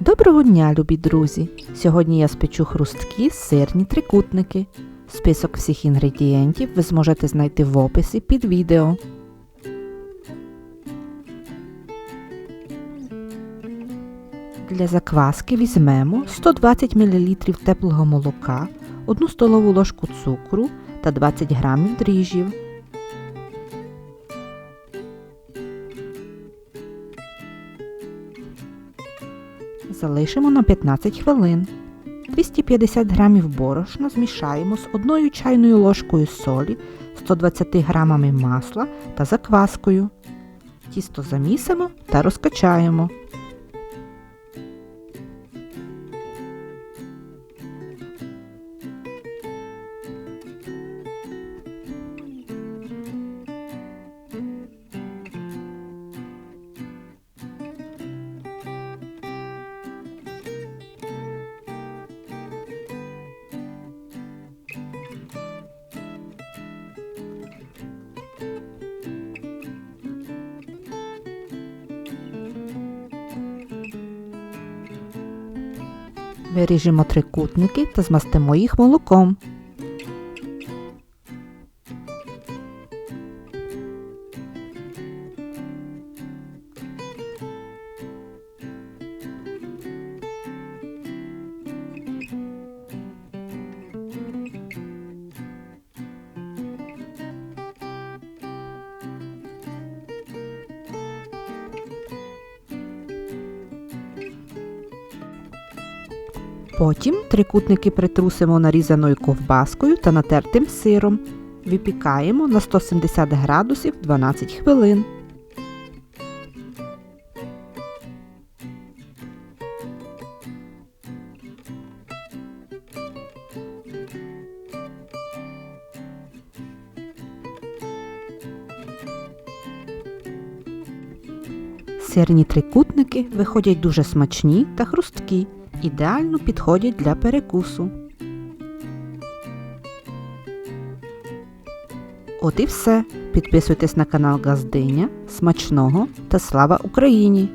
Доброго дня, любі друзі! Сьогодні я спечу хрусткі сирні трикутники. Список всіх інгредієнтів ви зможете знайти в описі під відео. Для закваски візьмемо 120 мл теплого молока, 1 столову ложку цукру та 20 г дріжджів. Залишимо на 15 хвилин. 250 г борошна змішаємо з 1 чайною ложкою солі, 120 г масла та закваскою. Тісто замісимо та розкачаємо. Виріжемо трикутники та змастимо їх молоком. Потім трикутники притрусимо нарізаною ковбаскою та натертим сиром. Випікаємо на 170 градусів 12 хвилин. Сирні трикутники виходять дуже смачні та хрусткі ідеально підходять для перекусу. От і все. Підписуйтесь на канал Газдиня. Смачного та слава Україні!